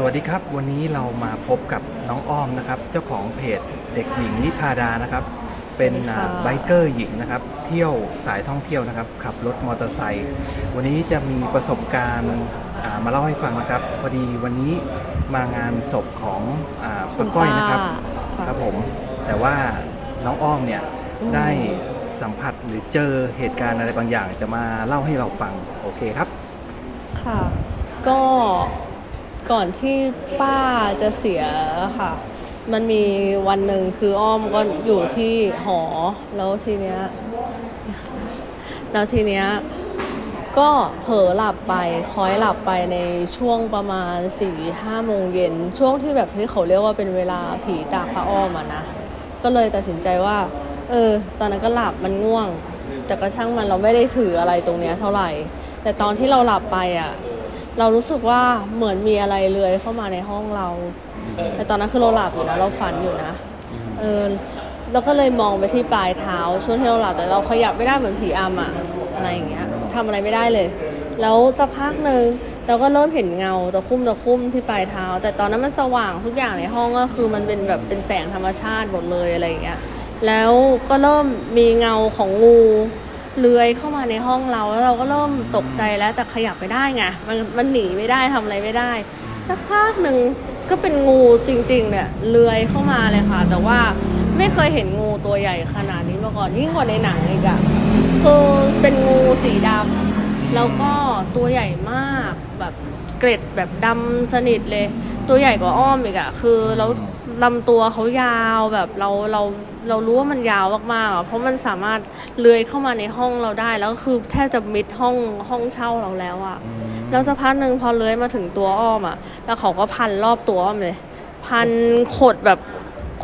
สวัสดีครับ วันนี้เรามาพบกับน้องอ้อมนะครับ เจ้าของเพจเด็กหญิงนิพาดานะครับ เป็นสวัสดีค่ะอ่าไบเกอร์หญิงนะครับ เที่ยวสายท่องเที่ยวนะครับ ขับรถมอเตอร์ไซค์วันนี้จะมีประสบการณ์อ่ามาเล่าให้ฟังนะครับ พอดีวันนี้มางานศพของอาป้าก้อยนะครับค่ะครับผม แต่ว่าน้องอ้อมเนี่ยอืมได้สัมผัสหรือเจอเหตุการณ์อะไรบางอย่าง จะมาเล่าให้เราฟังโอเคครับ ค่ะ ก็ ก่อนที่ป้าจะเสียค่ะ มันมีวันหนึ่งคืออ้อมก็อยู่ที่หอ แล้วทีเนี้ย แล้วทีเนี้ยก็เผลอหลับไปคอยหลับไปในช่วงประมาณ4ี่ห้าโมงเย็น ช่วงที่แบบที่เขาเรียกว่าเป็นเวลาผีตาพระอ้อมอะนะ ก็เลยตัดสินใจว่า เออ ตอนนั้นก็หลับมันง่วง แต่ก็ช่างมันเราไม่ได้ถืออะไรตรงเนี้ยเท่าไหร่ แต่ตอนที่เราหลับไปอะ เรารู้สึกว่าเหมือนมีอะไรเลื้อยเข้ามาในห้องเรา แต่ตอนนั้นคือเราหลับอยู่นะเราฝันอยู่นะเออเราก็เลยมองไปที่ปลายเท้าช่วงที่เราหลับแต่เราขยับไม่ได้เหมือนผีอำอะอะไรอย่างเงี้ยทำอะไรไม่ได้เลย แล้วสักพักหนึ่งเราก็เริ่มเห็นเงาตะคุ่มตะคุ่มที่ปลายเท้า แต่ตอนนั้นมันสว่างทุกอย่างในห้องก็คือมันเป็นแบบเป็นแสงธรรมชาติหมดเลยอะไรอย่างเงี้ยแล้วก็เริ่มมีเงาของงู เลื้อยเข้ามาในห้องเราแล้วเราก็เริ่มตกใจแล้วแต่ขยับไม่ได้ไงมันมันหนีไม่ได้ทำอะไรไม่ได้ สักพักหนึ่งก็เป็นงูจริงๆเนี่ยเลื้อยเข้ามาเลยค่ะ แต่ว่าไม่เคยเห็นงูตัวใหญ่ขนาดนี้มาก่อนยิ่งกว่าในหนังอีกอะคือเป็นงูสีดำ แล้วก็ตัวใหญ่มากแบบเกร็ดแบบดำสนิทเลย ตัวใหญ่กว่าอ้อมอีกอะคือแล้วลำตัวเขายาวแบบเราเราเรารู้ว่ามันยาวมากๆอะเพราะมันสามารถเลื้อยเข้ามาในห้องเราได้แล้วก็คือแทบจะมิดห้องห้องเช่าเราแล้วอะแล้วสักพักหนึ่งพอเลื้อยมาถึงตัวอ้อมอะแล้วเขาก็พันรอบตัวอ้อมเลย พันขดแบบ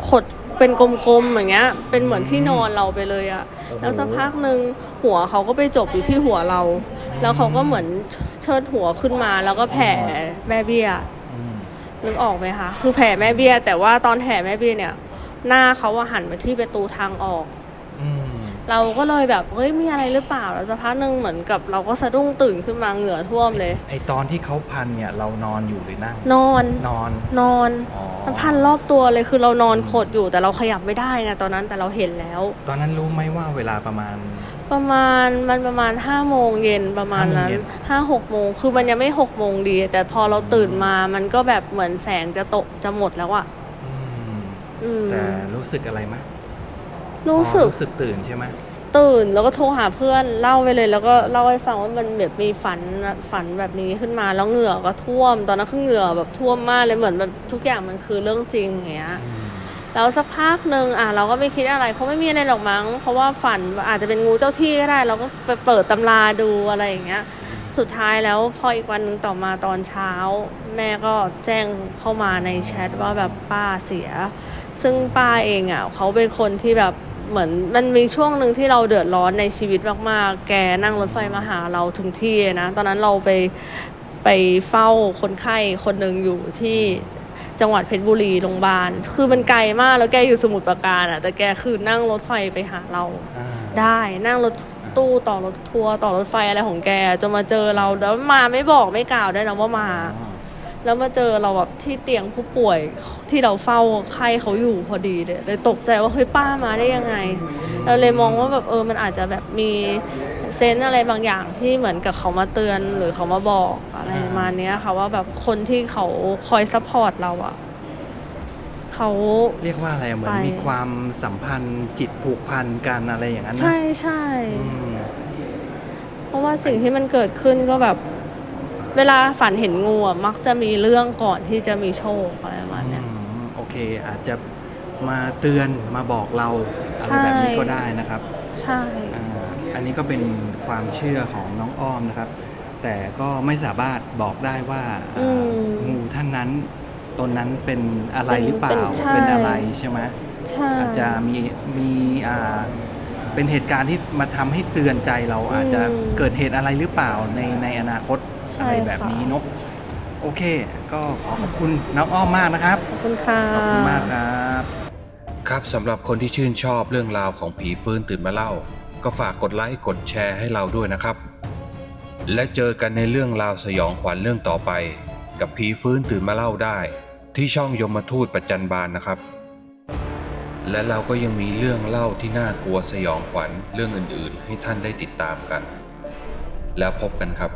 ขดเป็นกลมๆอย่างเงี้ย เป็นเหมือนที่นอนเราไปเลยอะแล้วสักพักหนึ่งหัวเขาก็ไปจบอยู่ที่หัวเรา แล้วเขาก็เหมือนเชิดหัวขึ้นมา แล้วก็แผ่แม่เบี้ยอืมนึกออกไหมคะคือแผ่แม่เบี้ย แต่ว่าตอนแผ่แม่เบี้ยเนี่ย หน้าเขาว่าหันมาที่ประตูทางออกอืมเราก็เลยแบบเฮ้ยมีอะไรหรือเปล่าแล้วสักพักหนึ่งเหมือนกับเราก็สะดุ้งตื่นขึ้นมาเหงื่อท่วมเลย ไอตอนที่เขาพันเนี่ยเรานอนอยู่หรือนั่งนอนนอนนอนอ๋อมันพันรอบตัวเลยคือเรานอนขดอยู่แต่เราขยับไม่ได้ไงตอนนั้นแต่เราเห็นแล้ว ตอนนั้นรู้ไหมว่าเวลาประมาณ ประมาณมันประมาณ5้าโมงเย็นประมาณนั้นห้าโมงเย็นห้าหกโมงคือมันยังไม่หกโมงดี แต่พอเราตื่นมามันก็แบบเหมือนแสงจะตกจะหมดแล้วอะอืมอืมแต่รู้สึกอะไรไหมรู้สึกอ๋อรู้สึกตื่นใช่ไหมตื่นแล้วก็โทรหาเพื่อนเล่าไปเลย แล้วก็เล่าให้ฟังว่ามันแบบมีฝันฝันแบบนี้ขึ้นมาแล้วเหงื่อก็ท่วม ตอนนั้นคือเหงื่อแบบท่วมมากเลยเหมือนแบบทุกอย่างมันคือเรื่องจริงอย่างเงี้ยอืม แล้วสักพักหนึ่งอะเราก็ไม่คิดอะไรเขาไม่มีอะไรหรอกมั้ง เพราะว่าฝันอาจจะเป็นงูเจ้าที่ก็ได้ เราก็ไปเปิดตำราดูอะไรอย่างเงี้ย สุดท้ายแล้วพออีกวันหนึ่งต่อมาตอนเช้า แม่ก็แจ้งเข้ามาในแชทว่าแบบป้าเสีย ซึ่งป้าเองอะเขาเป็นคนที่แบบเหมือนมันมีช่วงหนึ่งที่เราเดือดร้อนในชีวิตมากๆ แกนั่งรถไฟมาหาเราถึงที่นะ ตอนนั้นเราไปไปเฝ้าคนไข้คนหนึ่งอยู่ที่ จังหวัดเพชรบุรีโรงพยาบาลคือมันไกลมากแล้วแกอยู่สมุทรปราการอะแต่แกคือนั่งรถไฟไปหาเรา อ่า ได้นั่งรถตู้ต่อรถทัวร์ต่อรถไฟอะไรของแกจนมาเจอเราแล้วมาไม่บอกไม่กล่าวด้วยนะว่ามาอ๋อแล้วมาเจอเราแบบที่เตียงผู้ป่วยที่เราเฝ้าไข้เขาอยู่พอดีเลยเลยตกใจว่าเฮ้ยป้ามาได้ยังไง เราเลยมองว่าแบบเออมันอาจจะแบบมี เซนส์อะไรบางอย่างที่เหมือนกับเขามาเตือนหรือเขามาบอกอะไรประมาณเนี้ยค่ะว่าแบบคนที่เขาคอยซัพพอร์ตเราอะเขาเรียกว่าอะไรเหมือนไปมีความสัมพันธ์จิตผูกพันกันอะไรอย่างนั้นนะใช่ใช่อืมเพราะว่าสิ่งที่มันเกิดขึ้นก็แบบ เวลาฝันเห็นงูอะมักจะมีเรื่องก่อนที่จะมีโชคอะไรประมาณเนี้ยอืมโอเค อาจจะมาเตือนมาบอกเราอะใช่ไรแบบนี้ก็ได้นะครับ ใช่ อ่า อันนี้ก็เป็นความเชื่อของน้องอ้อมนะครับ แต่ก็ไม่สามารถบอกได้ว่าอ่างูท่านนั้นตนนั้นเป็นอะไรหรือเปล่าเป็นอะไรใช่ไหมใช่ อาจจะมีมีอ่าเป็นเหตุการณ์ที่มาทำให้เตือนใจเราอาจจะเกิดเหตุอะไรหรือเปล่าในในอนาคตอะไรแบบนี้เนกโอเค ก็ขอขอบคุณน้องอ้อมมากนะครับ ขอบคุณค่ะ ขอบคุณมากครับ ครับสำหรับคนที่ชื่นชอบเรื่องราวของผีฟื้นตื่นมาเล่า ก็ฝากกดไลค์กดแชร์ให้เราด้วยนะครับ และเจอกันในเรื่องราวสยองขวัญเรื่องต่อไป กับผีฟื้นตื่นมาเล่าได้ ที่ช่องยมทูตประจันบานนะครับ และเราก็ยังมีเรื่องเล่าที่น่ากลัวสยองขวัญเรื่องอื่นๆ ให้ท่านได้ติดตามกัน แล้วพบกันครับ